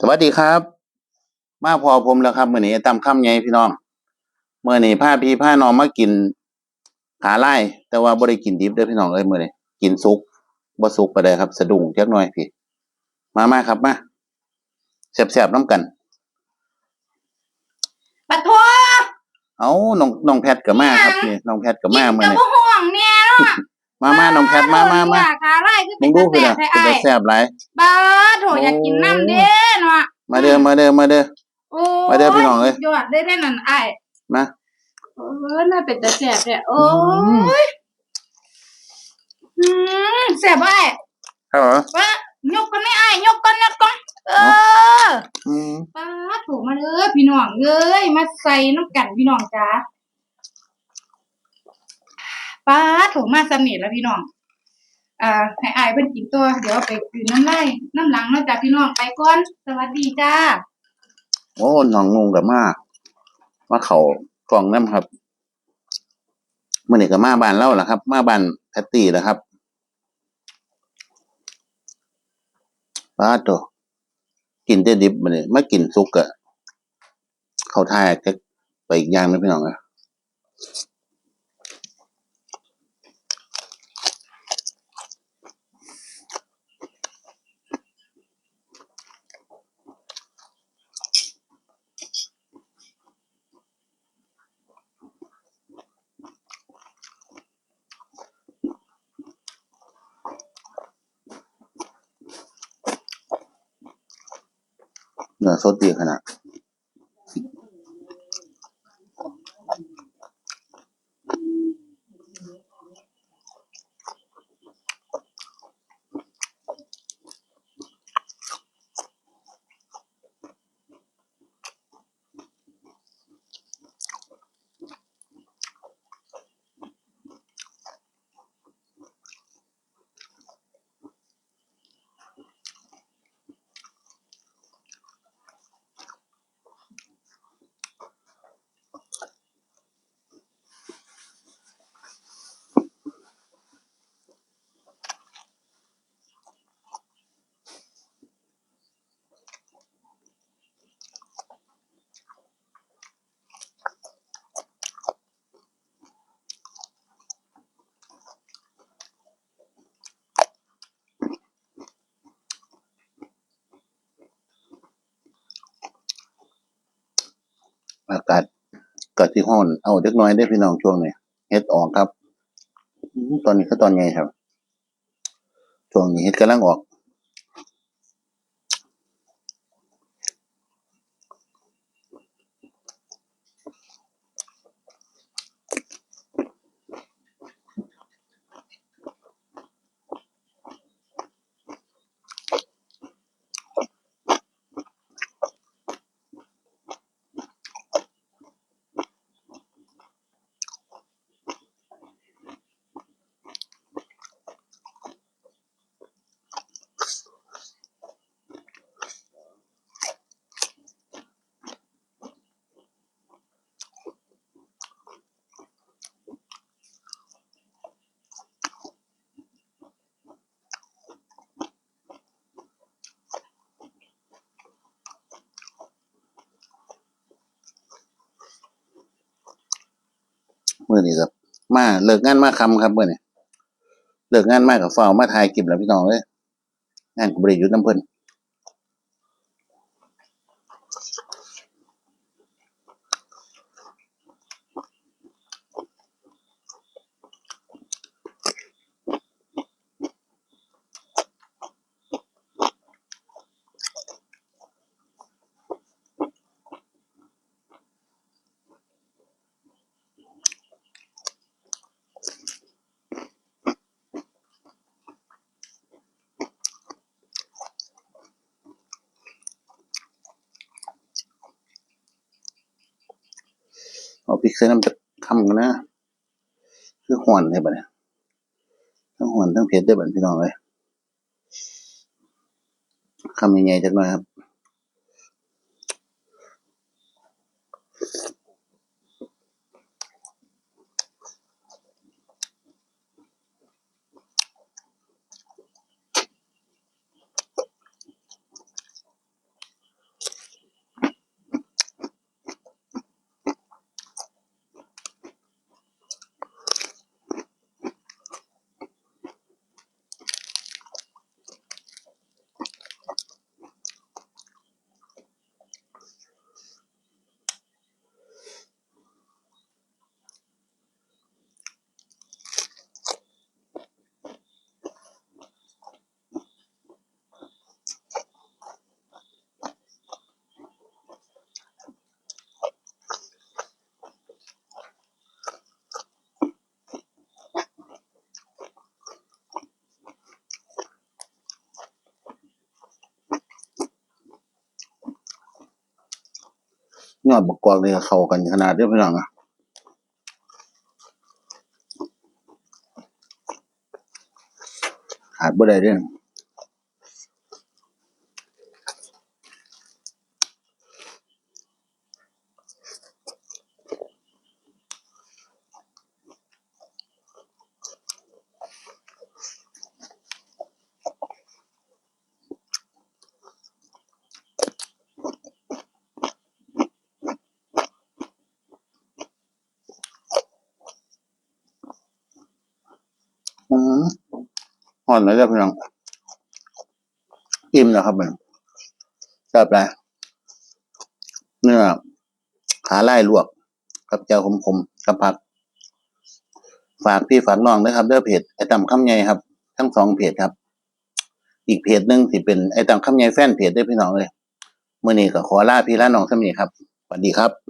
สวัสดีครับ มาพอผมแล้วครับมื้อนี้ตามคำไงพี่น้องมื้อนี้พาพี่พาน้องมากินขาไล่แต่ว่าบ่ได้กินดิบเด้อพี่น้องเอ้ยมื้อนี้กินสุกบ่สุกปานใดครับ สะดุ้งจักหน่อยพี่ มามาครับมาแซ่บๆนํกันปะทัวเอ้าน้องน้องแพทก็มาครับนี่น้องแพทก็มามื้อจะนี้บ่ห่วงเนี่ยเนาะ มามาน้องแพทมามามาขาไล่คือมึเป็งนดูตะพี่แสน่ะบให้เป็นอ้าตายแซ่บหลาย บ้าโถอยากกินน้ำเด้เนาะมาเด้อมาเด้อมาเด้อ โอ้มาเด้อพี่น้องเอ้ย ยอดได้ได้นั่นอ้ายมา เออน่าเป็นตะแสบเนี่ยโอ้อืมยอืมแสบบ่อ้ายครับเหรอว่ายกกันนี่อ้ายยกกันยกกันเออ อืมป้าถูกมาเด้อพี่น้องเอ้ยมาใส่น้ำกันพี่น้องจ้า ป้าถูกมาสนิทแล้วพี่น้องอ่าให้อายเพิ่นกินตัว เดี๋ยวไปกินน้ำลายน้ำหลังเนาะจ้ะพี่น้องไปก่อน สวัสดีจ้า โอ้น้องงงก็มามาเขากล่องนํครับมื่อนี้ก็มาบ้านเล่าแหละครับ มาบ้านแพตตี้แหละครับป้าดโตัวกินแต่ดิบมาเนี่ยมากินซุกอะเข้าท่าก็ไปอีกอย่างนึงพี่น้องอะ เนื้อสดดีขนาด อากาศก็ที่ห้อน เอาเล็กน้อยได้พี่น้องช่วงนี้เฮ็ดออกครับ ตอนนี้ก็ตอนไงครับ ช่วงนี้เฮ็ดกำลังออก มื่อนี้ครับ มาเลิกงานมาคำครับเมื่อนี้เลิกงานมากับฝ้ามาทายกิบแล้วพี่น้องเลยงานกูบริยุทธ์น้ำเพิ่น เอาพริกใส่น้ำจะคำกันนะคือหวนเลยบัดเนี่ยทั้งหวนทั้งเผ็ดได้บัดพี่น้องเลยคำใหญ่ๆจักหน่อยครับ ยอดบกกอกเลยเข้ากันขนาดเรียบร้อยอะขาดบ่ได้เด้อ อืม หอนไหมเจ้าพี่น้องอิ่มแล้วครับมันจับไปเนื้อขาไล่ลวก กับเจ้าขมๆกับผัก ฝากพี่ฝากน้องนะครับเด้อเพจไอ้ต่ำคำใหญ่ครับ ทั้งสองเพจครับ อีกเพจหนึ่งที่เป็นไอ้ต่ำคำใหญ่แฟนเพจได้พี่น้องเลยเมื่อนี้ก็ขอลาพี่ลาน้องสำนีครับสวัสดีครับ